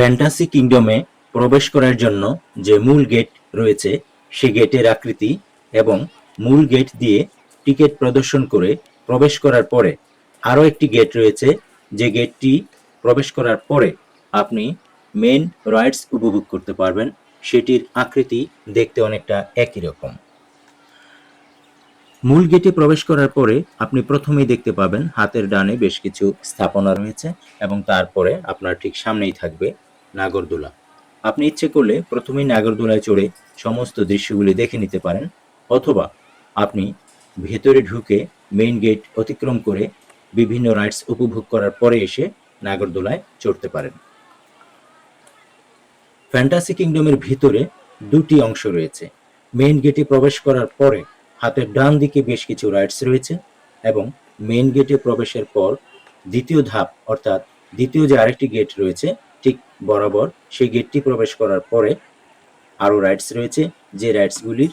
Fantasy কিংডমে প্রবেশ করার জন্য যে মূল গেট রয়েছে, সে গেটের আকৃতি এবং মূল গেট দিয়ে টিকিট প্রদর্শন করে প্রবেশ করার পরে আরও একটি গেট রয়েছে, যে গেটটি প্রবেশ করার পরে আপনি মেন রাইডস উপভোগ করতে পারবেন। সেটির আকৃতি দেখতে অনেকটা একই রকম। মূল গেটে প্রবেশ করার পরে আপনি প্রথমেই দেখতে পাবেন হাতের ডানে বেশ কিছু স্থাপনা রয়েছে এবং তারপরে আপনার ঠিক সামনেই থাকবে নাগরদোলা। আপনি ইচ্ছে করলে প্রথমেই নাগরদোলায় চড়ে সমস্ত দৃশ্যগুলি দেখে নিতে পারেন, অথবা আপনি ভেতরে ঢুকে মেইন গেট অতিক্রম করে বিভিন্ন রাইডস উপভোগ করার পরে এসে নাগরদোলায় চড়তে পারেন। ফ্যান্টাসি কিংডমের ভিতরে দুটি অংশ রয়েছে। মেইন গেটে প্রবেশ করার পরে হাতের ডান দিকে বেশ কিছু রাইডস রয়েছে এবং মেইন গেটে প্রবেশের পর দ্বিতীয় ধাপ অর্থাৎ দ্বিতীয় যে আরেকটি গেট রয়েছে ঠিক বরাবর সেই গেটটি প্রবেশ করার পরে আরও রাইডস রয়েছে, যে রাইডসগুলির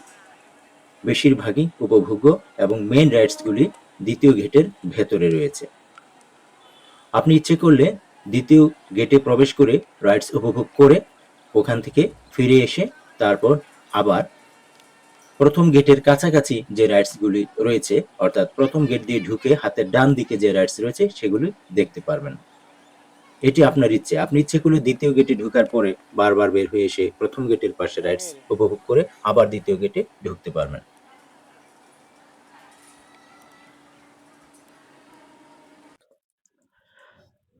বেশিরভাগই উপভোগ্য এবং মেন রাইডসগুলি দ্বিতীয় গেটের ভেতরে রয়েছে। আপনি ইচ্ছে করলে দ্বিতীয় গেটে প্রবেশ করে রাইডস উপভোগ করে ওখান থেকে ফিরে এসে তারপর আবার প্রথম গেটের কাছাকাছি যে রাইডসগুলি রয়েছে, অর্থাৎ প্রথম গেট দিয়ে ঢুকে হাতের ডান দিকে যে রাইডস রয়েছে, সেগুলি দেখতে পারবেন। এটি আপনার ইচ্ছে। আপনি ইচ্ছে করলে দ্বিতীয় গেটে ঢোকার পরে বারবার বের হয়ে এসে প্রথম গেটের পাশে রাইডস উপভোগ করে আবার দ্বিতীয় গেটে ঢুকতে পারবেন।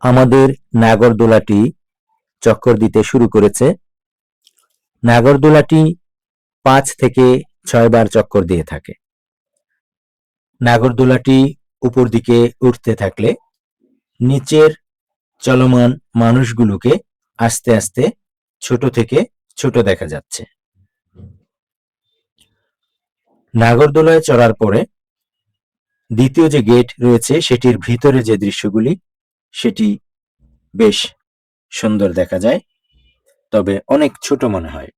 আমাদের নাগরদোলাটি চক্কর দিতে শুরু করেছে। নাগরদোলাটি পাঁচ থেকে ছয় বার চক্কর দিয়ে থাকে। নাগরদোলাটি উপর দিকে উঠতে থাকলে নিচের চলমান মানুষগুলোকে আস্তে আস্তে ছোট থেকে ছোট দেখা যাচ্ছে। নাগরদোলায় চড়ার পরে দ্বিতীয় যে গেট রয়েছে সেটির ভিতরে যে দৃশ্যগুলি, সেটি বেশ সুন্দর দেখা যায়, তবে অনেক ছোট মনে হয়।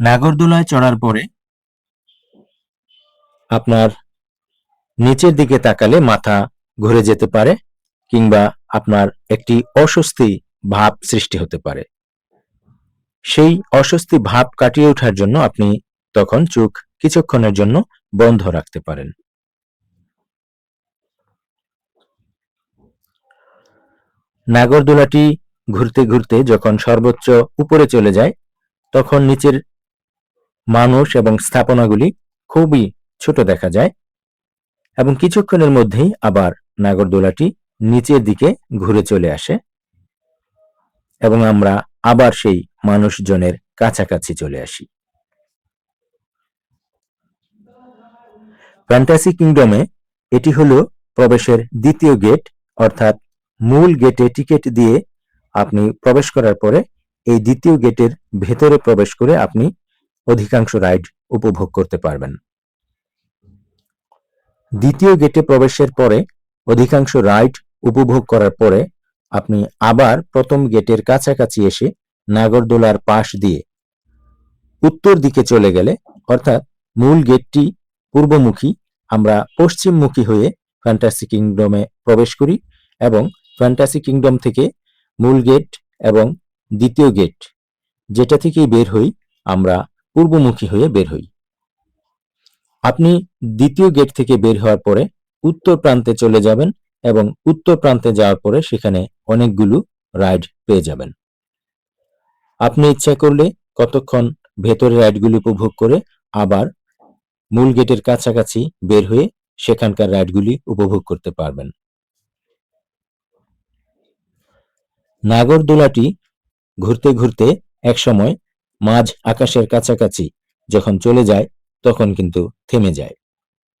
নাগরদোলায় চড়ার পরে আপনার নিচের দিকে তাকালে মাথা ঘুরে যেতে পারে কিংবা আপনার একটি অস্বস্তি ভাব সৃষ্টি হতে পারে। সেই অস্বস্তি ভাব কাটিয়ে ওঠার জন্য আপনি তখন চোখ কিছুক্ষণের জন্য বন্ধ রাখতে পারেন। নাগরদোলাটি ঘুরতে ঘুরতে যখন সর্বোচ্চ উপরে চলে যায়, তখন নিচের মানুষ এবং স্থাপনাগুলি খুবই ছোট দেখা যায় এবং কিছুক্ষণের মধ্যেই আবার নাগরদোলাটি নিচের দিকে ঘুরে চলে আসে এবং আমরা আবার সেই মানুষজনের কাছাকাছি চলে আসি। ফ্যান্টাসি কিংডমে এটি হলো প্রবেশের দ্বিতীয় গেট অর্থাৎ মূল গেটে টিকিট দিয়ে আপনি প্রবেশ করার পরে এই দ্বিতীয় গেটের ভেতরে প্রবেশ করে আপনি অধিকাংশ রাইড উপভোগ করতে পারবেন। দ্বিতীয় গেটে প্রবেশের পরে অধিকাংশ রাইড উপভোগ করার পরে আপনি আবার প্রথম গেটের কাছাকাছি এসে নাগরদোলার পাশ দিয়ে উত্তর দিকে চলে গেলে, অর্থাৎ মূল গেটটি পূর্বমুখী, আমরা পশ্চিমমুখী হয়ে ফ্যান্টাসি কিংডমে প্রবেশ করি এবং ফ্যান্টাসি কিংডম থেকে মূল গেট এবং দ্বিতীয় গেট যেটা থেকেই বের হই, আমরা পূর্বমুখী হয়ে বের হই। আপনি দ্বিতীয় গেট থেকে বের হওয়ার পরে উত্তর প্রান্তে চলে যাবেন এবং উত্তর প্রান্তে যাওয়ার পরে সেখানে অনেকগুলো রাইড পেয়ে যাবেন। আপনি ইচ্ছা করলে কতক্ষণ ভেতরে রাইডগুলি উপভোগ করে আবার মূল গেটের কাছাকাছি বের হয়ে সেখানকার রাইডগুলি উপভোগ করতে পারবেন। নাগরদোলাটি ঘুরতে ঘুরতে একসময় মাঝ আকাশের কাছাকাছি যখন চলে যায় তখন কিন্তু থেমে যায়।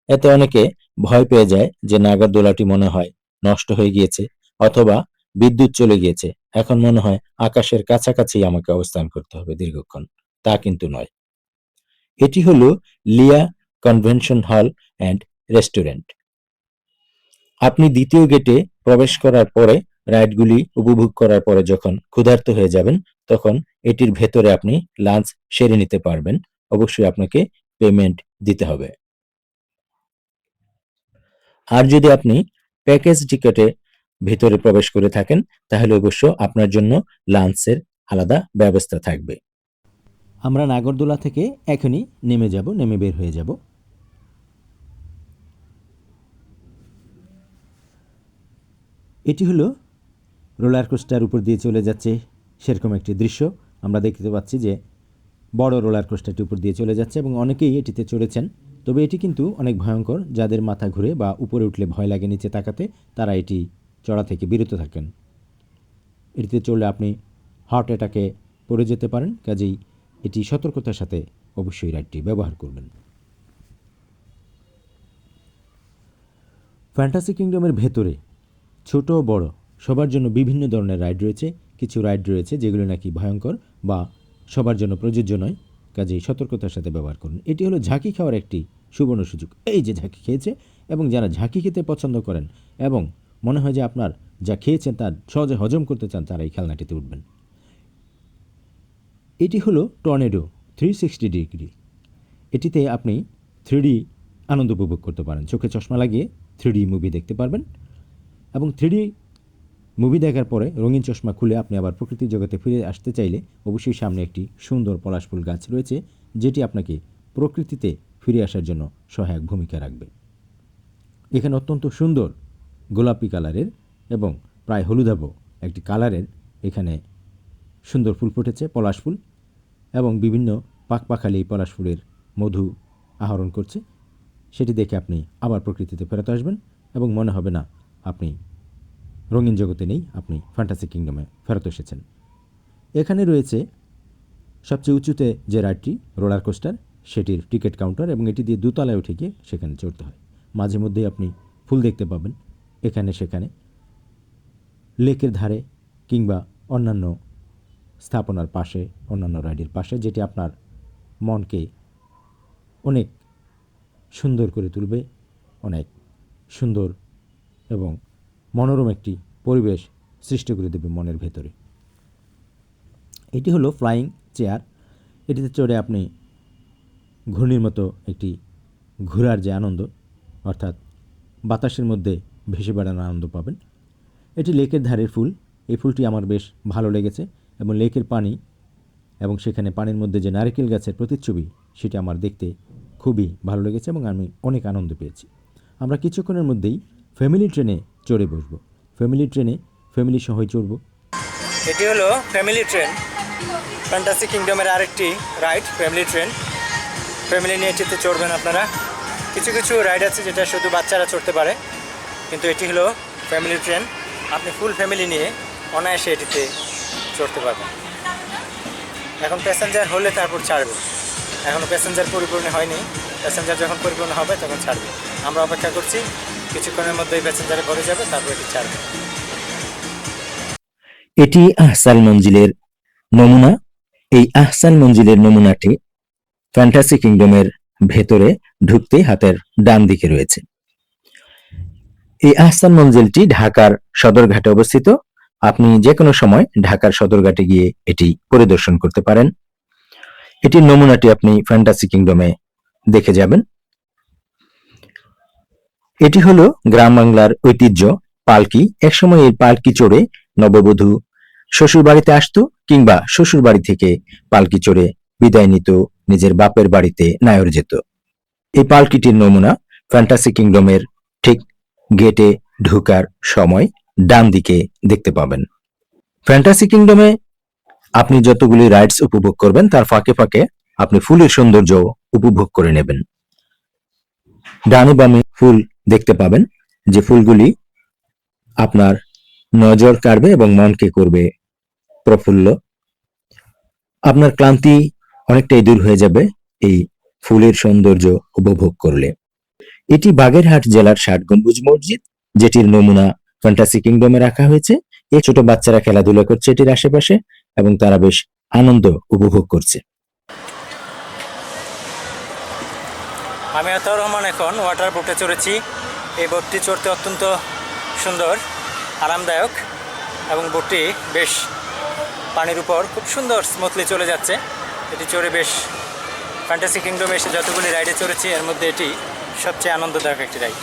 এতে অনেকে ভয় পেয়ে যায় যে নাগরদোলাটি মনে হয় নষ্ট হয়ে গিয়েছে অথবা বিদ্যুৎ চলে গিয়েছে। এখন মনে হয় আকাশের কাছাকাছি আমাকে অবস্থান করতে হবে দীর্ঘক্ষণ। তা কিন্তু নয়। এটি হলো লিয়া কনভেনশন হল অ্যান্ড রেস্টুরেন্ট। আপনি দ্বিতীয় গেটে প্রবেশ করার পরে রাইডগুলি উপভোগ করার পরে যখন ক্ষুধার্ত হয়ে যাবেন, তখন এটির ভেতরে আপনি লাঞ্চ সেরে নিতে পারবেন। অবশ্যই আপনাকে পেমেন্ট দিতে হবে। আর যদি আপনি প্যাকেজ টিকেটে ভিতরে প্রবেশ করে থাকেন, তাহলে অবশ্য আপনার জন্য লাঞ্চের আলাদা ব্যবস্থা থাকবে। আমরা নাগরদোলা থেকে এখনই নেমে যাব, নেমে বের হয়ে যাব। এটি হলো রোলার কোস্টার উপর দিয়ে চলে যাচ্ছে সেরকম একটি দৃশ্য। আমরা দেখতে পাচ্ছি যে বড় রোলার কোস্টারটি উপর দিয়ে চলে যাচ্ছে এবং অনেকেই এটিতে চড়েছেন। তবে এটি কিন্তু অনেক ভয়ঙ্কর। যাদের মাথা ঘুরে বা উপরে উঠলে ভয় লাগে নিচে তাকাতে, তারা এটি চড়া থেকে বিরত থাকেন। এটিতে চড়লে আপনি হার্ট অ্যাটাকে পড়ে যেতে পারেন, কাজেই এটি সতর্কতার সাথে অবশ্যই রাইডটি ব্যবহার করবেন। ফ্যান্টাসি কিংডমের ভেতরে, ছোট বড়, সবার জন্য বিভিন্ন ধরনের রাইড রয়েছে। কিছু রাইড রয়েছে যেগুলো নাকি ভয়ঙ্কর বা সবার জন্য প্রযোজ্য নয়, কাজেই সতর্কতার সাথে ব্যবহার করুন। এটি হলো ঝাঁকি খাওয়ার একটি সুবর্ণ সুযোগ। এই যে ঝাঁকি খেয়েছে এবং যারা ঝাঁকি খেতে পছন্দ করেন এবং মনে হয় যে আপনার যা খেয়েছেন তার সহজে হজম করতে চান, তারা এই খেলনাটিতে উঠবেন। এটি হলো টর্নেডো থ্রি সিক্সটি ডিগ্রি। এটিতে আপনি থ্রিডি আনন্দ উপভোগ করতে পারেন। চোখে চশমা লাগিয়ে থ্রিডি মুভি দেখতে পারবেন এবং থ্রিডি মুভি দেখার পরে রঙিন চশমা খুলে আপনি আবার প্রকৃতির জগতে ফিরে আসতে চাইলে অবশ্যই সামনে একটি সুন্দর পলাশ ফুল গাছ রয়েছে, যেটি আপনাকে প্রকৃতিতে ফিরে আসার জন্য সহায়ক ভূমিকা রাখবে। এখানে অত্যন্ত সুন্দর গোলাপি কালারের এবং প্রায় হলুদাভ একটি কালারের এখানে সুন্দর ফুল ফুটেছে, পলাশ ফুল এবং বিভিন্ন পাকপাখালি এই পলাশ ফুলের মধু আহরণ করছে। সেটি দেখে আপনি আবার প্রকৃতিতে ফেরত আসবেন এবং মনে হবে, না, আপনি রঙিন জগতে নেই, আপনি ফ্যান্টাসি কিংডমে ফেরত এসেছেন। এখানে রয়েছে সবচেয়ে উঁচুতে যে রাইডটি, রোলার কোস্টার, সেটির টিকিট কাউন্টার এবং এটি দিয়ে দোতলায় উঠে গিয়ে সেখানে চড়তে হয়। মাঝে মধ্যেই আপনি ফুল দেখতে পাবেন, এখানে সেখানে লেকের ধারে কিংবা অন্যান্য স্থাপনার পাশে, অন্যান্য রাইডের পাশে, যেটি আপনার মনকে অনেক সুন্দর করে তুলবে, অনেক সুন্দর এবং মনোরম একটি পরিবেশ সৃষ্টি করে দেবে মনের ভেতরে। এটি হলো ফ্লাইং চেয়ার এটিতে চড়ে আপনি ঘূর্ণির মতো একটি ঘোরার যে আনন্দ, অর্থাৎ বাতাসের মধ্যে ভেসে বেড়ানোর আনন্দ পাবেন। এটি লেকের ধারের ফুল। এই ফুলটি আমার বেশ ভালো লেগেছে এবং লেকের পানি এবং সেখানে পানির মধ্যে যে নারকেল গাছের প্রতিচ্ছবি, সেটি আমার দেখতে খুবই ভালো লেগেছে এবং আমি অনেক আনন্দ পেয়েছি। আমরা কিছুক্ষণের মধ্যেই ফ্যামিলি ট্রেনে চড়ে বসবো। ফ্যামিলি ট্রেনে, ফ্যামিলি সহই চড়বো। এটি হলো ফ্যামিলি ট্রেন। ফ্যান্টাসি কিংডমের আরেকটি রাইড, ফ্যামিলি ট্রেন। ফ্যামিলি নিয়ে এটিতে চড়বেন আপনারা। কিছু কিছু রাইড আছে যেটা শুধু বাচ্চারা চড়তে পারে, কিন্তু এটি হলো ফ্যামিলি ট্রেন। আপনি ফুল ফ্যামিলি নিয়ে অনায়াসে এটিতে চড়তে পারবেন। এখন প্যাসেঞ্জার হলে তারপর ছাড়বে। এখনও প্যাসেঞ্জার পরিপূর্ণ হয়নি। প্যাসেঞ্জার যখন পরিপূর্ণ হবে তখন ছাড়বে। আমরা অপেক্ষা করছি কিছুক্ষণের মধ্যেই প্যাসেঞ্জারে ভরে যাবে, তারপর এটি ছাড়বে। এটি আহসান মঞ্জিলের নমুনা। এই আহসান মঞ্জিলের নমুনাটি ফ্যান্টাসি কিংডমের ভেতরে ঢুকতে হাতের ডান দিকে রয়েছে। এই আহসান মঞ্জিলটি ঢাকার সদরঘাটে অবস্থিত। আপনি যে কোনো সময় ঢাকার সদরঘাটে গিয়ে এটি পরিদর্শন করতে পারেন। এটির নমুনাটি আপনি ফ্যান্টাসি কিংডমে দেখে যাবেন। এটি হলো গ্রাম বাংলার ঐতিহ্য। পালকি একসময় এই পালকি চড়ে নববধূ শ্বশুর বাড়িতে আসতো কিংবা শ্বশুর বাড়ি থেকে পালকি চড়ে বিদায় নিত, নিজের বাপের বাড়িতে নায়র যেত। এই পালকিটির নমুনা ফ্যান্টাসি কিংডমের ঠিক গেটে ঢুকার সময় ডান দিকে দেখতে পাবেন। ফ্যান্টাসি কিংডমে আপনি যতগুলি রাইডস উপভোগ করবেন, তার ফাঁকে ফাঁকে আপনি ফুলের সৌন্দর্য উপভোগ করে নেবেন। ডানে বামে ফুল দেখতে পাবেন যে ফুলগুলি আপনার নজর কাড়বে এবং মনকে করবে প্রফুল্ল। আপনার ক্লান্তি অনেকটাই দূর হয়ে যাবে এই ফুলের সৌন্দর্য উপভোগ করলে। এটি বাগেরহাট জেলার ষাট গম্বুজ মসজিদ, যেটির নমুনা ফ্যান্টাসি কিংডমে রাখা হয়েছে। এই ছোট বাচ্চারা খেলাধুলা করছে এটির আশেপাশে এবং তারা বেশ আনন্দ উপভোগ করছে। আমি আতাউর রহমান এখন ওয়াটার বোটে চড়েছি। এই বোটটি চড়তে অত্যন্ত সুন্দর, আরামদায়ক এবং বোটটি বেশ পানির উপর খুব সুন্দর স্মুথলি চলে যাচ্ছে। এটি চড়ে বেশ ফ্যান্টাসি কিংডমে এসে যতগুলি রাইডে চড়েছি, এর মধ্যে এটি সবচেয়ে আনন্দদায়ক একটি রাইড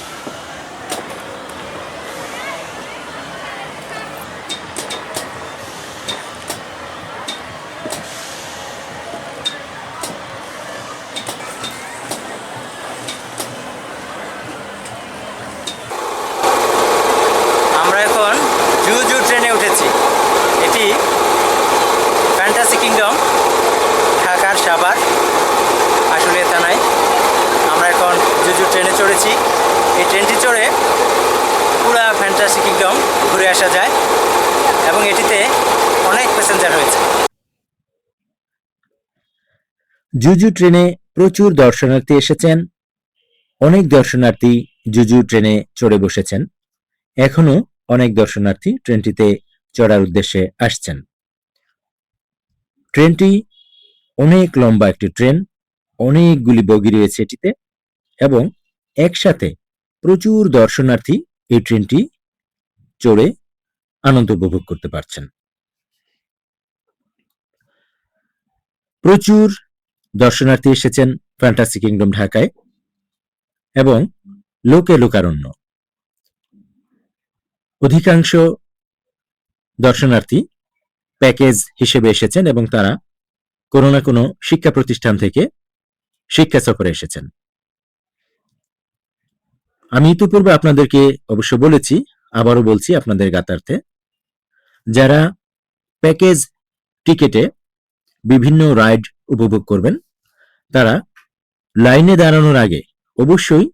এখন জুজু ট্রেনে উঠেছি। এটি ফ্যান্টাসি কিংডম ঢাকার সাভার, আসলে থানায়। আমরা এখন জুজু ট্রেনে চড়েছি। এই ট্রেনটি চড়ে পুরা ফ্যান্টাসি কিংডম ঘুরে আসা যায় এবং এটিতে অনেক প্যাসেঞ্জার হয়েছে জুজু ট্রেনে প্রচুর দর্শনার্থী এসেছেন। অনেক দর্শনার্থী জুজু ট্রেনে চড়ে বসেছেন। এখনও অনেক দর্শনার্থী ট্রেনটিতে চড়ার উদ্দেশ্যে আসছেন। ট্রেনটি অনেক লম্বা একটি ট্রেন, অনেকগুলি বগি রয়েছে এটিতে এবং একসাথে প্রচুর দর্শনার্থী এই ট্রেনটি চড়ে আনন্দ উপভোগ করতে পারছেন। প্রচুর দর্শনার্থী এসেছেন ফ্যান্টাসি কিংডম ঢাকায় এবং লোকে লোকারণ্য। অধিকাংশ দর্শনার্থী প্যাকেজ হিসেবে এসেছেন এবং তারা কোনো না কোনো শিক্ষা প্রতিষ্ঠান থেকে শিক্ষা সফরে এসেছেন। আমি ইতিপূর্বে আপনাদেরকে অবশ্য বলেছি, আবারও বলছি আপনাদের গাতার্থে যারা প্যাকেজ টিকেটে বিভিন্ন রাইড উপভোগ করবেন, তারা লাইনে দাঁড়ানোর আগে অবশ্যই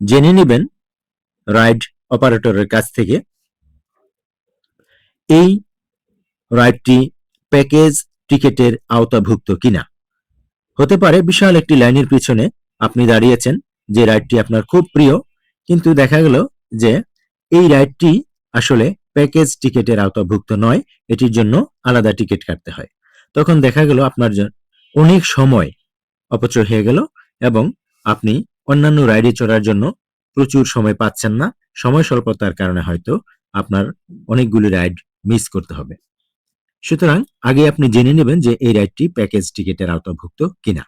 জেনে নেবেন রাইড অপারেটরের কাছ থেকে এই রাইডটি প্যাকেজ টিকেটের আওতাভুক্ত কিনা। হতে পারে বিশাল একটি লাইনের পিছনে আপনি দাঁড়িয়েছেন যে রাইডটি আপনার খুব প্রিয়, কিন্তু দেখা গেল যে এই রাইডটি আসলে প্যাকেজ টিকেটের আওতাভুক্ত নয়, এটির জন্য আলাদা টিকিট কাটতে হয়। তখন দেখা গেল আপনার অনেক সময় অপচয় হয়ে গেল এবং আপনি অন্যান্য রাইডে চড়ার জন্য প্রচুর সময় পাচ্ছেন না। সময় স্বল্পতার কারণে হয়তো আপনার অনেকগুলি রাইড মিস করতে হবে। সুতরাং আগে আপনি জেনে নেবেন যে এই রাইডটি প্যাকেজ টিকেটের আওতাভুক্ত কিনা।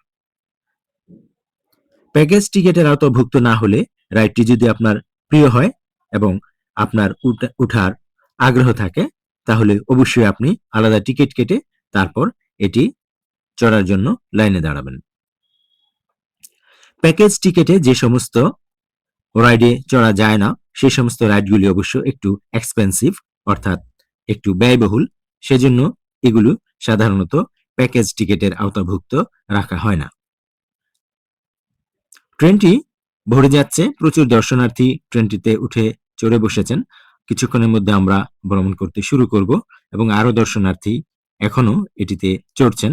প্যাকেজ টিকেটের আওতাভুক্ত না হলে রাইডটি যদি আপনার প্রিয় হয় এবং আপনার উঠা- উঠার আগ্রহ থাকে, তাহলে অবশ্যই আপনি আলাদা টিকিট কেটে তারপর এটি চড়ার জন্য লাইনে দাঁড়াবেন। প্যাকেজ টিকেটে যে সমস্ত রাইডে চড়া যায় না সেই সমস্ত রাইডগুলি অবশ্য একটু এক্সপেন্সিভ অর্থাৎ একটু ব্যয়বহুল, সেজন্য এগুলো সাধারণত প্যাকেজ টিকেটের আওতাভুক্ত রাখা হয় না। ট্রেনটি ভরে যাচ্ছে। প্রচুর দর্শনার্থী ট্রেনটিতে উঠে চড়ে বসেছেন। কিছুক্ষণের মধ্যে আমরা ভ্রমণ করতে শুরু করব এবং আরও দর্শনার্থী এখনও এটিতে চড়ছেন।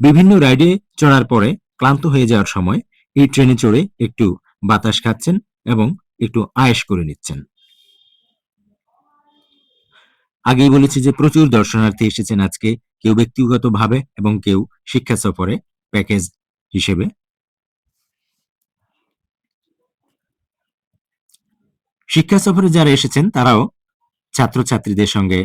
বিভিন্ন রাইডে চড়ার পরে ক্লান্ত হয়ে যাওয়ার সময় এই ট্রেনে চড়ে একটু বাতাস খাচ্ছেন এবং একটু আয়েশ করে নিচ্ছেন। আগেই বলেছি যে প্রচুর দর্শনার্থী এসেছেন আজকে, কেউ ব্যক্তিগতভাবে এবং কেউ শিক্ষা সফরে, প্যাকেজ হিসেবে। শিক্ষা সফরে যারা এসেছেন, তারাও ছাত্রছাত্রীদের সঙ্গে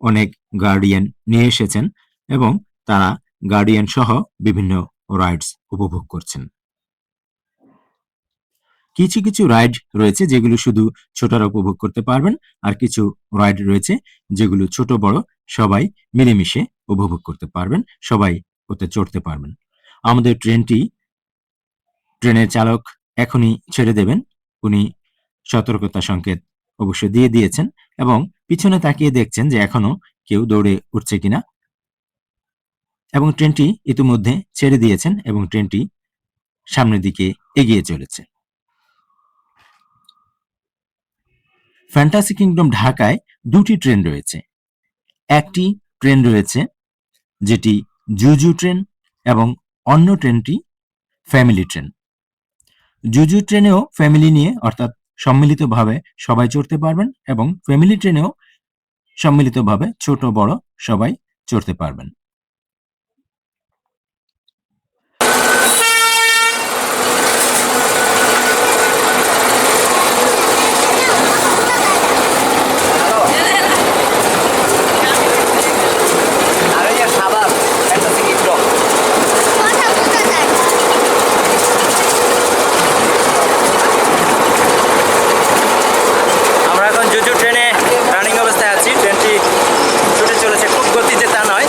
অনেক গার্ডিয়ান নিয়ে এসেছেন এবং তারা গার্ডিয়ান সহ বিভিন্ন রাইডস উপভোগ করছেন। কিছু কিছু রাইড রয়েছে যেগুলো শুধু ছোটরা উপভোগ করতে পারবেন আর কিছু রাইড রয়েছে যেগুলো ছোট বড় সবাই মিলেমিশে উপভোগ করতে পারবেন, সবাই ওতে চড়তে পারবেন। আমাদের ট্রেনটি, ট্রেনের চালক এখনই ছেড়ে দেবেন, উনি সতর্কতা সংকেত অবশ্য দিয়ে দিয়েছেন এবং পিছনে তাকিয়ে দেখছেন যে এখনও কেউ দৌড়ে উঠছে কিনা। এবং ট্রেনটি ইতিমধ্যে ছেড়ে দিয়েছেন এবং ট্রেনটি সামনের দিকে এগিয়ে চলেছে। ফ্যান্টাসি কিংডম ঢাকায় দুটি ট্রেন রয়েছে। একটি ট্রেন রয়েছে, যেটি জুজু ট্রেন এবং অন্য ট্রেনটি ফ্যামিলি ট্রেন। জুজু ট্রেনেও ফ্যামিলি নিয়ে অর্থাৎ সম্মিলিতভাবে সবাই চড়তে পারবেন এবং ফ্যামিলি ট্রেনেও সম্মিলিতভাবে ছোট বড় সবাই চড়তে পারবেন আমি যে সাবাব ফ্যান্টাসি কিংডম কথা বোঝা যায় না। আমরা এখন জুজু ট্রেনে রানিং অবস্থায় আছি ট্রেনটি ছুটে চলেছে খুব গতিতে তা নয়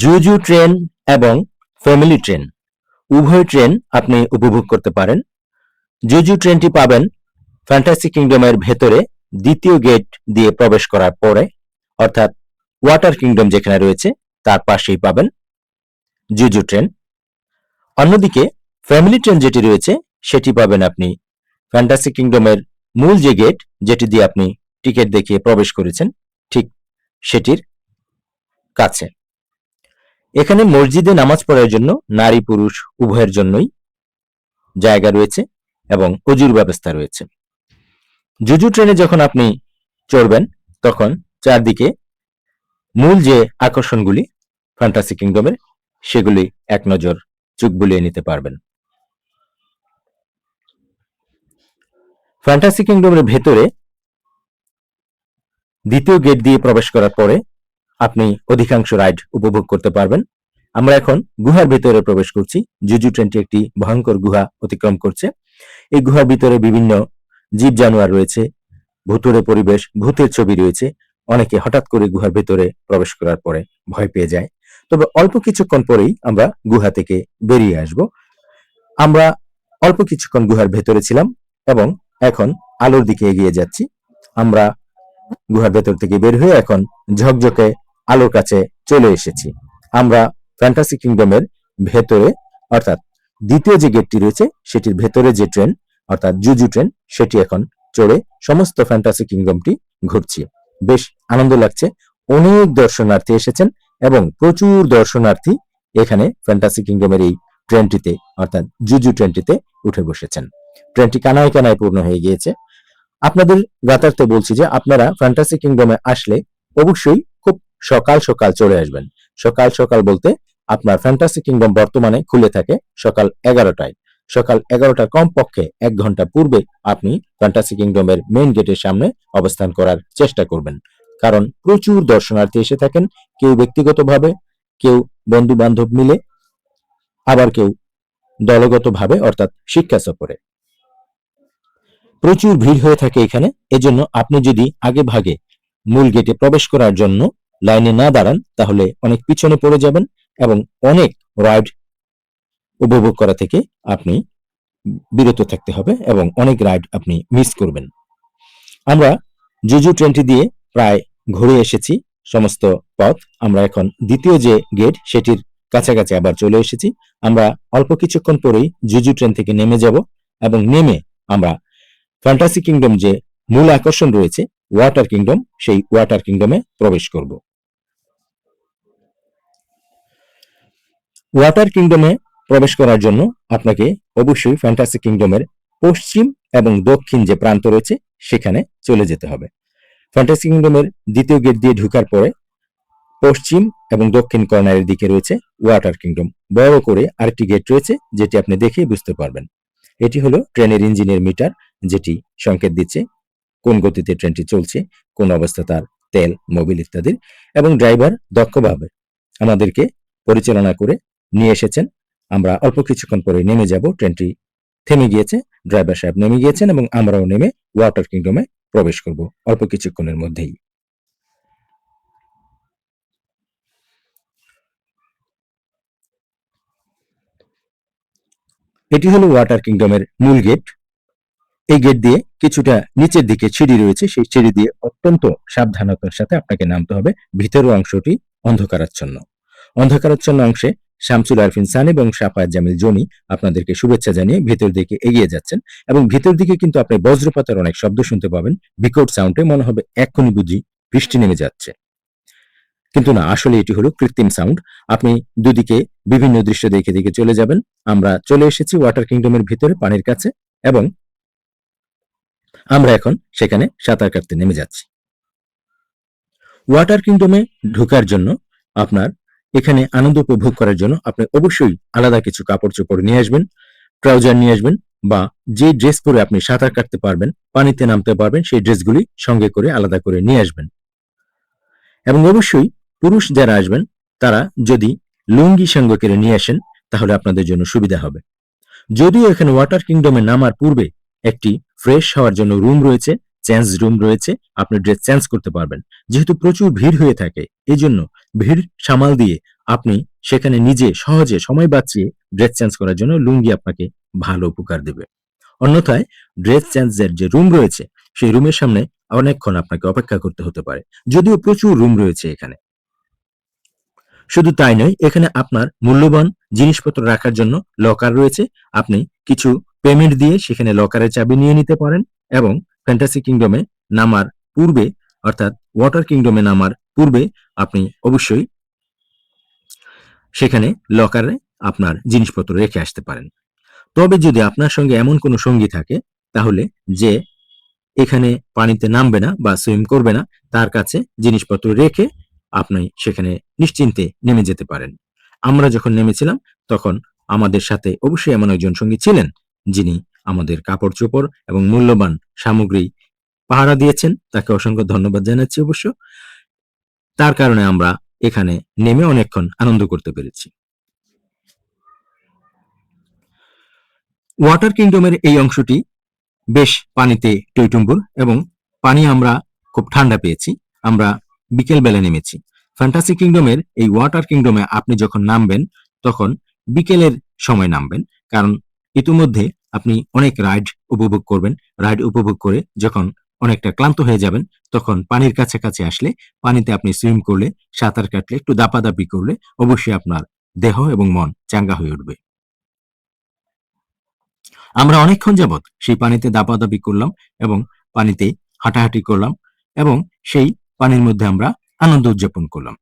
জুজু ট্রেন এবং ফ্যামিলি ট্রেন। উভয় ট্রেন আপনি উপভোগ করতে পারেন। জুজু ট্রেনটি পাবেন ফ্যান্টাসি কিংডমের ভেতরে দ্বিতীয় গেট দিয়ে প্রবেশ করার পরে, অর্থাৎ ওয়াটার কিংডম যেখানে রয়েছে, তার পাশেই পাবেন জুজু ট্রেন। অন্যদিকে ফ্যামিলি ট্রেন যেটি রয়েছে, সেটি পাবেন আপনি ফ্যান্টাসি কিংডমের মূল যে গেট, যেটি দিয়ে আপনি টিকিট দেখিয়ে প্রবেশ করেছেন, ঠিক সেটির কাছে। এখানে মসজিদে নামাজ পড়ার জন্য নারী পুরুষ উভয়ের জন্যই জায়গা রয়েছে এবং অজুর ব্যবস্থা রয়েছে। জুজু ট্রেনে যখন আপনি চড়বেন, তখন চারদিকে মূল যে আকর্ষণগুলি ফ্যান্টাসি কিংডমের সেগুলি এক নজর চোখ বুলিয়ে নিতে পারবেন। ফ্যান্টাসি কিংডমের ভেতরে দ্বিতীয় গেট দিয়ে প্রবেশ করার পরে আপনি অধিকাংশ রাইড উপভোগ করতে পারবেন। আমরা এখন গুহার ভিতরে প্রবেশ করছি। জুজু ট্রেনটি একটি ভয়ঙ্কর গুহা অতিক্রম করছে। এই গুহার ভিতরে বিভিন্ন জীব জানোয়ার রয়েছে ভুতুরে পরিবেশ, ভূতের ছবি রয়েছে। অনেকে হঠাৎ করে গুহার ভিতরে প্রবেশ করার পরে ভয় পেয়ে যায়। তবে অল্প কিছুক্ষণ পরেই আমরা গুহা থেকে বেরিয়ে আসব। আমরা অল্প কিছুক্ষণ গুহার ভেতরে ছিলাম এবং এখন আলোর দিকে এগিয়ে যাচ্ছি। আমরা গুহার ভেতর থেকে বের হয়ে এখন ঝকঝকে আলোর কাছে চলে এসেছি। আমরা ফ্যান্টাসি কিংডমের ভেতরে, অর্থাৎ দ্বিতীয় যে গেটটি রয়েছে, সেটির ভেতরে যে ট্রেন অর্থাৎ জুজু ট্রেন সেটি এখন চড়ে সমস্ত ফ্যান্টাসি কিংডমটি ঘুরছি। বেশ আনন্দ লাগছে। অনেক দর্শনার্থী এসেছেন এবং প্রচুর দর্শনার্থী এখানে ফ্যান্টাসি কিংডমের এই ট্রেনটিতে অর্থাৎ জুজু ট্রেনটিতে উঠে বসেছেন। ট্রেনটি কানায় কানায় পূর্ণ হয়ে গিয়েছে। আপনাদের গাতার্থে বলছি যে, আপনারা ফ্যান্টাসি কিংডমে আসলে অবশ্যই সকাল সকাল চলে আসবেন। সকাল সকাল বলতে আপনার ফ্যান্টাসি কিংডম বর্তমানে খুলে থাকে সকাল এগারোটায়। সকাল এগারোটার কম পক্ষে এক ঘণ্টা পূর্বে আপনি ফ্যান্টাসি কিংডমের মেইন গেটের সামনে অবস্থান করার চেষ্টা করবেন। কারণ প্রচুর দর্শনার্থী এসে থাকেন, কেউ ব্যক্তিগতভাবে, কেউ বন্ধু বান্ধব মিলে, আবার কেউ দলগতভাবে অর্থাৎ শিক্ষা সফরে। প্রচুর ভিড় হয়ে থাকে এখানে, এজন্য আপনি যদি আগে ভাগে মূল গেটে প্রবেশ করার জন্য লাইনে না দাঁড়ান, তাহলে অনেক পিছনে পড়ে যাবেন এবং অনেক রাইড উপভোগ করা থেকে আপনি বিরত থাকতে হবে এবং অনেক রাইড আপনি মিস করবেন। আমরা জুজু ট্রেনটি দিয়ে প্রায় ঘুরে এসেছি সমস্ত পথ। আমরা এখন দ্বিতীয় যে গেট, সেটির কাছাকাছি আবার চলে এসেছি। আমরা অল্প কিছুক্ষণ পরেই জুজু ট্রেন থেকে নেমে যাব এবং নেমে আমরা ফ্যান্টাসি কিংডম যে মূল আকর্ষণ রয়েছে ওয়াটার কিংডম সেই ওয়াটার কিংডমে প্রবেশ করব। ওয়াটার কিংডমে প্রবেশ করার জন্য আপনাকে অবশ্যই ফ্যান্টাসি কিংডমের পশ্চিম এবং দক্ষিণ যে প্রান্ত রয়েছে, সেখানে চলে যেতে হবে। ফ্যান্টাসি কিংডমের দ্বিতীয় গেট দিয়ে ঢুকার পরে পশ্চিম এবং দক্ষিণ কর্নারের দিকে রয়েছে ওয়াটার কিংডম বড় করে আরেকটি গেট রয়েছে, যেটি আপনি দেখেই বুঝতে পারবেন। এটি হলো ট্রেনের ইঞ্জিনের মিটার, যেটি সংকেত দিচ্ছে কোন গতিতে ট্রেনটি চলছে, কোন অবস্থা তার তেল মোবিল ইত্যাদির, এবং ড্রাইভার দক্ষভাবে আমাদেরকে পরিচালনা করে নিয়ে এসেছেন। আমরা অল্প কিছুক্ষণ পরে নেমে যাব। ট্রেনটি থেমে গিয়েছে, ড্রাইভার সাহেব নেমে গিয়েছেন এবং আমরাও নেমে ওয়াটার কিংডমে প্রবেশ করব অল্প কিছুক্ষণের মধ্যেই। এটি হলো ওয়াটার কিংডমের মূল গেট। এই গেট দিয়ে কিছুটা নিচের দিকে সিঁড়ি রয়েছে। সেই সিঁড়ি দিয়ে অত্যন্ত সাবধানতার সাথে আপনাকে নামতে হবে। ভিতরের অংশটি অন্ধকারাচ্ছন্ন। অন্ধকারাচ্ছন্ন অংশে শামসুল আরফিন সান এবং সাফায়াত জামিল জনি আপনাদেরকে শুভেচ্ছা জানিয়ে ভেতর দিকে এগিয়ে যাচ্ছেন। এবং ভেতর দিকে কিন্তু আপনি বজ্রপাতের অনেক শব্দ শুনতে পাবেন। বিকট সাউন্ডে মনে হবে এক্ষুনি বুঝি বৃষ্টি নেমে যাচ্ছে। কিন্তু না, আসলে এটি হলো কৃত্রিম সাউন্ড আপনি দুদিকে বিভিন্ন দৃশ্য দেখে দেখে চলে যাবেন। আমরা চলে এসেছি ওয়াটার কিংডমের ভিতরে, পানির কাছে। এবং আমরা এখন সেখানে সাঁতার কাটতে নেমে যাচ্ছি। ওয়াটার কিংডমে ঢোকার জন্য আপনার এখানে আনন্দ উপভোগ করার জন্য আপনি অবশ্যই আলাদা কিছু কাপড় চোপড় নিয়ে আসবেন, ট্রাউজার নিয়ে আসবেন বা যে ড্রেস পরে আপনি সাঁতার কাটতে পারবেন, পানিতে নামতে পারবেন, সেই ড্রেসগুলি সঙ্গে করে আলাদা করে নিয়ে আসবেন। এবং অবশ্যই পুরুষ যারা আসবেন, তারা যদি লুঙ্গি সঙ্গে করে নিয়ে আসেন, তাহলে আপনাদের জন্য সুবিধা হবে। যদিও এখানে ওয়াটার কিংডমে নামার পূর্বে একটি ফ্রেশ হওয়ার জন্য রুম রয়েছে চেঞ্জ রুম রয়েছে, আপনি ড্রেস চেঞ্জ করতে পারবেন। যেহেতু প্রচুর ভিড় হয়ে থাকে এই জন্য ভিড় সামাল দিয়ে আপনি সেখানে নিজে সহজে সময় বাঁচিয়ে ড্রেস চেঞ্জ করার জন্য লুঙ্গি আপনাকে ভালো উপকার দেবে। অন্যথায় ড্রেস চেঞ্জের যে রুম রয়েছে, সেই রুমের সামনে অনেকক্ষণ আপনাকে অপেক্ষা করতে হতে পারে। যদিও প্রচুর রুম রয়েছে এখানে। শুধু তাই নয়, এখানে আপনার মূল্যবান জিনিসপত্র রাখার জন্য লকার রয়েছে। আপনি কিছু পেমেন্ট দিয়ে সেখানে লকারের চাবি নিয়ে নিতে পারেন এবং ফ্যান্টাসি কিংডমে নামার পূর্বে, অর্থাৎ ওয়াটার কিংডমে নামার পূর্বে আপনি অবশ্যই সেখানে লকারে আপনার জিনিসপত্র রেখে আসতে পারেন। তবে যদি আপনার সঙ্গে এমন কোনো সঙ্গী থাকে, তাহলে যে এখানে পানিতে নামবে না বা সুইম করবে না, তার কাছে জিনিসপত্র রেখে আপনি সেখানে নিশ্চিন্তে নেমে যেতে পারেন। আমরা যখন নেমেছিলাম, তখন আমাদের সাথে অবশ্যই এমন একজন সঙ্গী ছিলেন, যিনি আমাদের কাপড় চোপড় এবং মূল্যবান সামগ্রী পাহারা দিয়েছেন। তাকে অসংখ্য ধন্যবাদ জানাচ্ছি অবশ্য। তার কারণে আমরা এখানে নেমে অনেকক্ষণ আনন্দ করতে পেরেছি। ওয়াটার কিংডমের এই অংশটি বেশ পানিতে টইটুম্বুর এবং পানি আমরা খুব ঠান্ডা পেয়েছি। আমরা বিকেল বেলা নেমেছি। ফ্যান্টাসি কিংডমের এই ওয়াটার কিংডমে আপনি যখন নামবেন, তখন বিকেলের সময় নামবেন। কারণ ইতিমধ্যে আপনি অনেক রাইড উপভোগ করবেন। রাইড উপভোগ করে যখন অনেকটা ক্লান্ত হয়ে যাবেন, তখন পানির কাছাকাছি আসলে পানিতে আপনি সুইম করলে, সাঁতার কাটলে, একটু দাপাদাপি করলে অবশ্যই আপনার দেহ এবং মন চাঙ্গা হয়ে উঠবে। আমরা অনেকক্ষণ যাবৎ সেই পানিতে দাপাদাপি করলাম এবং পানিতে হাঁটাহাঁটি করলাম এবং সেই পানির মধ্যে আমরা আনন্দ উদযাপন করলাম।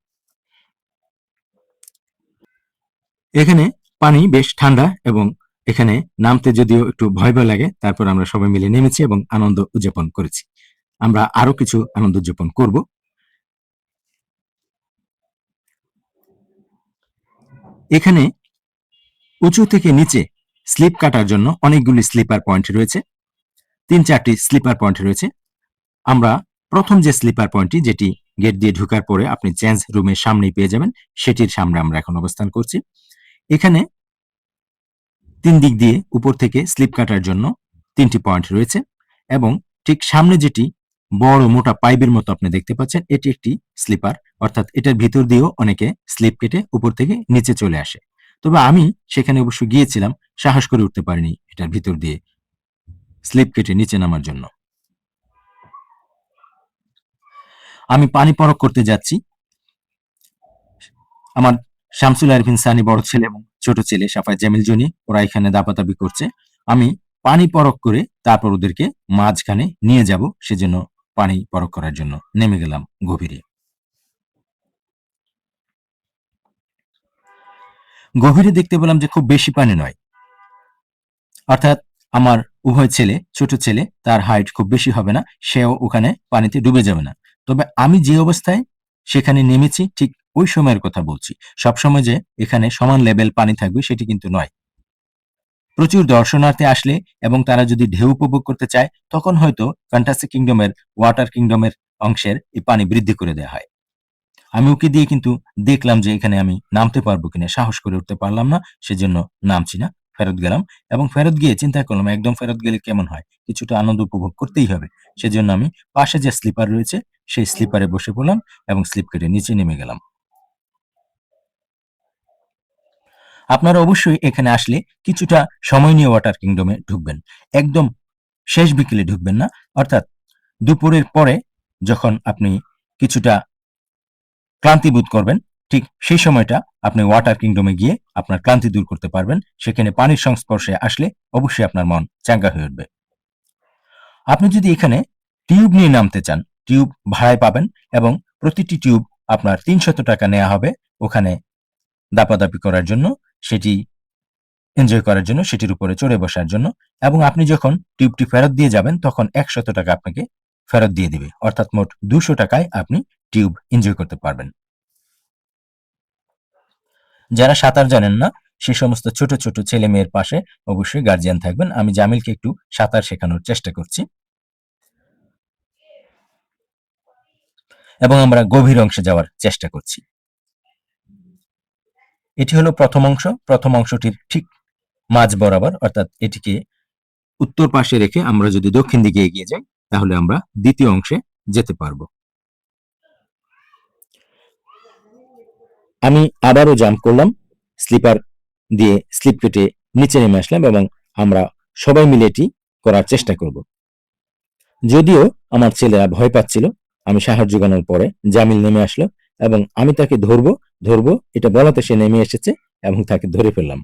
এখানে পানি বেশ ঠান্ডা এবং এখানে নামতে যদিও একটু ভয় ভয় লাগে, তারপর আমরা সবাই মিলে নেমেছি এবং আনন্দ উদযাপন করেছি। আমরা আরও কিছু আনন্দ উদযাপন করব। এখানে উঁচু থেকে নিচে স্লিপ কাটার জন্য অনেকগুলি স্লিপার পয়েন্ট রয়েছে। তিন চারটি স্লিপার পয়েন্ট রয়েছে। আমরা প্রথম যে স্লিপার পয়েন্টটি, যেটি গেট দিয়ে ঢুকার পরে আপনি চেঞ্জ রুমের সামনেই পেয়ে যাবেন, সেটির সামনে আমরা এখন অবস্থান করছি। এখানে তিন দিক দিয়ে উপর থেকে স্লিপ কাটার জন্য তিনটি পয়েন্ট রয়েছে এবং ঠিক সামনে যেটি বড় মোটা পাইপের মতো আপনি দেখতে পাচ্ছেন, এটি একটি স্লিপার। অর্থাৎ এটার ভিতর দিয়েও অনেকে স্লিপ কেটে উপর থেকে নিচে চলে আসে। তবে আমি সেখানে অবশ্য গিয়েছিলাম, সাহস করে উঠতে পারিনি এটার ভিতর দিয়ে স্লিপ কেটে নিচে নামার জন্য। আমি পানি পরক করতে যাচ্ছি। আমার শামসুল আরফিন সানি বড় ছেলে এবং ছোট ছেলে সাফাই জামিল জনি, ওরা এখানে দাপাদাপি করছে। আমি পানি পরক করে তারপর ওদেরকে মাঝখানে নিয়ে যাব, সেজন্য পানি পরক করার জন্য নেমে গেলাম গভীরে। গভীরে দেখতে পেলাম যে খুব বেশি পানি নয়। অর্থাৎ আমার উভয় ছেলে, ছোট ছেলে, তার হাইট খুব বেশি হবে না, সেও ওখানে পানিতে ডুবে যাবে না। তবে আমি যে অবস্থায় সেখানে নেমেছি, ঠিক ওই সময়ের কথা বলছি। সবসময় যে এখানে সমান লেভেল পানি থাকবে সেটি কিন্তু নয়। প্রচুর দর্শনার্থী আসলে এবং তারা যদি ঢেউ উপভোগ করতে চায়, তখন হয়তো ফ্যান্টাসি কিংডমের ওয়াটার কিংডমের অংশের এই পানি বৃদ্ধি করে দেওয়া হয়। আমি ওকে দিয়ে কিন্তু দেখলাম যে এখানে আমি নামতে পারব কিনা, সাহস করে উঠতে পারলাম না, সেজন্য নামছি না। ফেরত গেলাম এবং ফেরত গিয়ে চিন্তা করলাম, একদম ফেরত গেলে কেমন হয়? কিছুটা আনন্দ উপভোগ করতেই হবে। সেজন্য আমি পাশে যে স্লিপার রয়েছে, সেই স্লিপারে বসে পড়লাম এবং স্লিপ কেটে নিচে নেমে গেলাম। আপনারা অবশ্যই এখানে আসলে কিছুটা সময় নিয়ে ওয়াটার কিংডমে ঢুকবেন। একদম শেষ বিকেলে ঢুকবেন না। অর্থাৎ দুপুরের পরে যখন আপনি কিছুটা ক্লান্তি বোধ করবেন ঠিক সেই সময়টা আপনি ওয়াটার কিংডমে গিয়ে আপনার ক্লান্তি দূর করতে পারবেন। সেখানে পানির সংস্পর্শে আসলে অবশ্যই আপনার মন চাঙ্গা হয়ে উঠবে। আপনি যদি এখানে টিউব নিয়ে নামতে চান, টিউব ভাড়ায় পাবেন এবং প্রতিটি টিউব আপনার তিনশত টাকা নেওয়া হবে ওখানে দাপাদাপি করার জন্য, সেটি এনজয় করার জন্য, সেটির উপরে চড়ে বসার জন্য এবং আপনি যখন টিউবটি ফেরত দিয়ে যাবেন, তখন একশত টাকা আপনাকে ফেরত দিয়ে দিবে। অর্থাৎ মোট দুশো টাকায় আপনি টিউব এনজয় করতে পারবেন। যারা সাঁতার জানেন না, সে সমস্ত ছোট ছোট ছেলে মেয়ের পাশে অবশ্যই গার্জিয়ান থাকবেন। আমি জামিলকে একটু সাঁতার শেখানোর চেষ্টা করছি। এবং আমরা গভীর অংশে যাওয়ার চেষ্টা করছি। এটি হলো প্রথম অংশ। প্রথম অংশটির ঠিক মাঝ বরাবর, অর্থাৎ এটিকে উত্তর পাশে রেখে আমরা যদি দক্ষিণ দিকে এগিয়ে যাই, তাহলে আমরা দ্বিতীয় অংশে যেতে পারব। আমি আবারও জাম্প করলাম স্লিপার দিয়ে স্লিপ কেটে নিচে নেমে আসলাম এবং আমরা সবাই মিলে এটি করার চেষ্টা করব। যদিও আমার ছেলেরা ভয় পাচ্ছিল, আমি সাহায্য জোগানোর পরে জামিল নেমে আসলো এবং আমি তাকে ধরবো ধরবো, এটা বলাতে সে নেমে এসেছে এবং তাকে ধরে ফেললাম।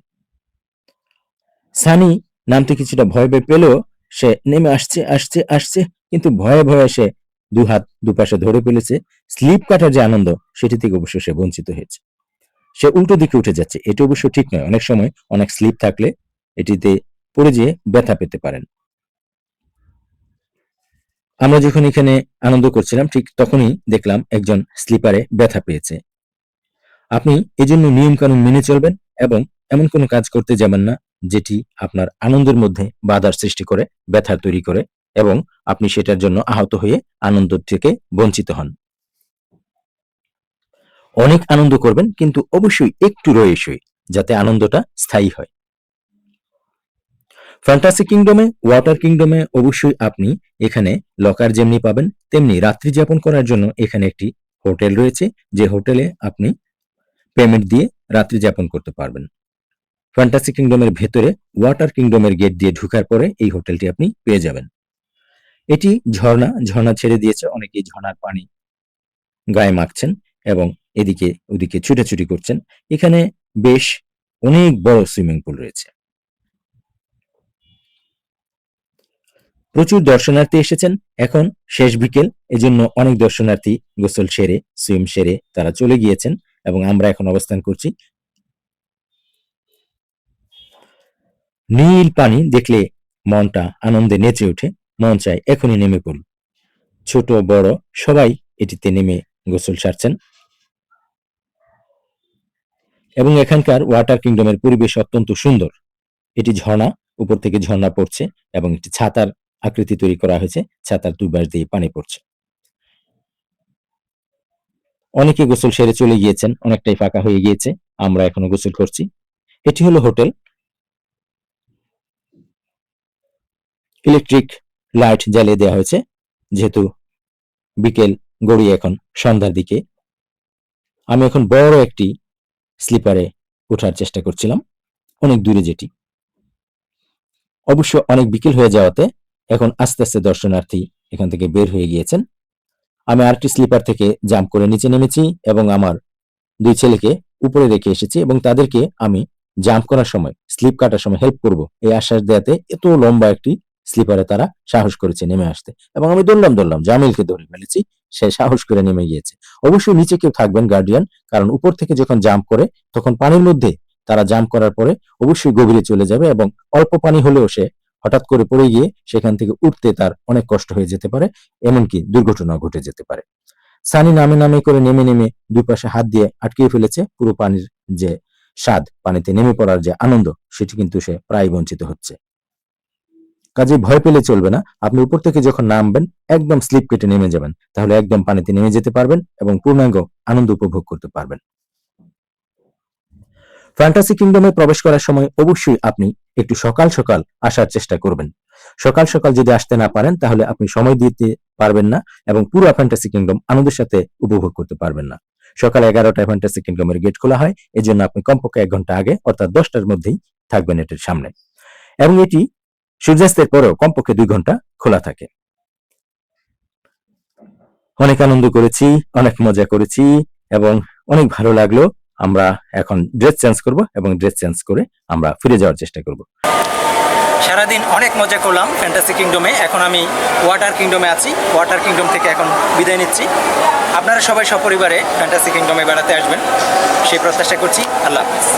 সানি নামতে কিছুটা ভয় পেয়ে পেলেও সে নেমে আসছে আসছে আসছে, কিন্তু ভয়ে ভয়ে সে দু হাত দুপাশে ধরে ফেলেছে। স্লিপ কাটার যে আনন্দ, সেটি থেকে অবশ্য সে বঞ্চিত হয়েছে। সে উল্টো দিকে উঠে যাচ্ছে। এটি অবশ্য ঠিক নয়। অনেক সময় অনেক স্লিপ থাকলে এটিতে পড়ে যেয়ে ব্যথা পেতে পারেন। আমরা যখন এখানে আনন্দ করছিলাম, ঠিক তখনই দেখলাম একজন স্লিপারে ব্যথা পেয়েছে। আপনি এজন্য নিয়ম কানুন মেনে চলবেন এবং এমন কোনো কাজ করতে যাবেন না, যেটি আপনার আনন্দের মধ্যে বাধার সৃষ্টি করে, ব্যথা তৈরি করে এবং আপনি সেটার জন্য আহত হয়ে আনন্দ থেকে বঞ্চিত হন। অনেক আনন্দ করবেন, কিন্তু অবশ্যই একটু রয়েসই যাতে আনন্দটা স্থায়ী হয়। ফ্যান্টাসি কিংডমে ওয়াটার কিংডমে অবশ্যই আপনি এখানে লকার যেমনি পাবেন, তেমনি রাত্রি যাপন করার জন্য এখানে একটি হোটেল রয়েছে, যে হোটেলে আপনি পেমেন্ট দিয়ে রাত্রি যাপন করতে পারবেন। ফ্যান্টাসি কিংডমের ভেতরে ওয়াটার কিংডমের গেট দিয়ে ঢুকার পরে এই হোটেলটি আপনি পেয়ে যাবেন। এটি ঝর্ণা ঝর্ণা ছেড়ে দিয়েছে, অনেকেই ঝর্ণার পানি গায়ে মাখছেন এবং এদিকে ওদিকে ছুটাছুটি করছেন। এখানে বেশ অনেক বড় সুইমিং পুল রয়েছে। প্রচুর দর্শনার্থী এসেছেন। এখন শেষ বিকেল, এজন্য অনেক দর্শনার্থী গোসল সেরে, সুইম সেরে তারা চলে গিয়েছেন এবং আমরা এখন অবস্থান করছি। নীল পানি দেখলে মনটা আনন্দে নেচে ওঠে, মন চায় এখনই নেমে পড়ুন। ছোট, বড় সবাই এটিতে নেমে গোসল সারছেন। এবং এখানকার ওয়াটার কিংডমের পরিবেশ অত্যন্ত সুন্দর। এটি ঝর্ণা, উপর থেকে ঝর্ণা পড়ছে এবং একটি ছাতার আকৃতি তৈরি করা হয়েছে। ছাতার পাশ দিয়ে পানি পড়ছে। অনেকে গোসল সেরে চলে গিয়েছেন, অনেকটাই ফাঁকা হয়ে গিয়েছে, আমরা এখনও গোসল করছি। এটি হলো হোটেল। ইলেকট্রিক লাইট জ্বালিয়ে দেওয়া হয়েছে, যেহেতু বিকেল গড়িয়ে এখন সন্ধ্যার দিকে। আমি এখন বড় একটি স্লিপারে ওঠার চেষ্টা করছিলাম। অনেক দূরে যেটি। অবশ্য অনেক বিকেল হয়ে যাওয়াতে এখন আস্তে আস্তে দর্শনার্থী এখান থেকে বের হয়ে গিয়েছেন। আমি আরেকটি স্লিপার থেকে জাম্প করে নিচে নেমেছি এবং আমার দুই ছেলেকে উপরে রেখে এসেছি এবং তাদেরকে আমি জাম্প করার সময়, স্লিপ কাটার সময় হেল্প করব। এই আশ্বাস দেওয়াতে এত লম্বা একটি স্লিপারে তারা সাহস করেছে নেমে আসতে। এবং আমি দৌড়লাম দৌড়লাম, জামিলকে ধরে ফেলেছি। সে সাহস করে নেমে গিয়েছে। অবশ্যই নিচে কেউ থাকবেন গার্ডিয়ান কারণ উপর থেকে যখন জাম্প করে, তখন পানির মধ্যে তারা জাম্প করার পরে অবশ্যই গভীরে চলে যাবে এবং অল্প পানি হলেও সে হঠাৎ করে পড়ে গিয়ে সেখান থেকে উঠতে তার অনেক কষ্ট হয়ে যেতে পারে, এমনকি দুর্ঘটনা ঘটে যেতে পারে। সানি নামে নামে করে নেমে নেমে দুই পাশে হাত দিয়ে আটকিয়ে ফেলেছে পুরো পানির যে স্বাদ, পানিতে নেমে পড়ার যে আনন্দ, সেটি কিন্তু সে প্রায় বঞ্চিত হচ্ছে। কাজে ভয় পেলে চলবে না। আপনি উপর থেকে যখন নামবেন, একদম স্লিপ কেটে নেমে যাবেন। তাহলে একদম পানিতে নেমে যেতে পারবেন এবং পূর্ণাঙ্গ আনন্দ উপভোগ করতে পারবেন। ফ্যান্টাসি কিংডমে প্রবেশ করার সময় অবশ্যই আপনি একটু সকাল সকাল আসার চেষ্টা করবেন। সকাল সকাল যদি আসতে না পারেন, তাহলে আপনি সময় দিতে পারবেন না এবং পুরো ফ্যান্টাসি কিংডম আনন্দের সাথে উপভোগ করতে পারবেন না। সকাল এগারোটায় ফ্যান্টাসি কিংডমের গেট খোলা হয়। এই জন্য আপনি কমপক্ষে এক ঘণ্টা আগে, অর্থাৎ দশটার মধ্যেই থাকবেন এটির সামনে। এবং এটি সূর্যাস্তের পরেও কমপক্ষে দুই ঘণ্টা খোলা থাকে। অনেক আনন্দ করেছি, অনেক মজা করেছি এবং অনেক ভালো লাগল। আমরা এখন ড্রেস চেঞ্জ করব এবং ড্রেস চেঞ্জ করে আমরা ফিরে যাওয়ার চেষ্টা করব। সারাদিন অনেক মজা করলাম ফ্যান্টাসি কিংডমে এখন আমি ওয়াটার কিংডমে আছি। ওয়াটার কিংডম থেকে এখন বিদায় নিচ্ছি। আপনারা সবাই সপরিবারে ফ্যান্টাসি কিংডমে বেড়াতে আসবেন। সেই প্রত্যাশা করছি। আল্লাহ হাফিজ।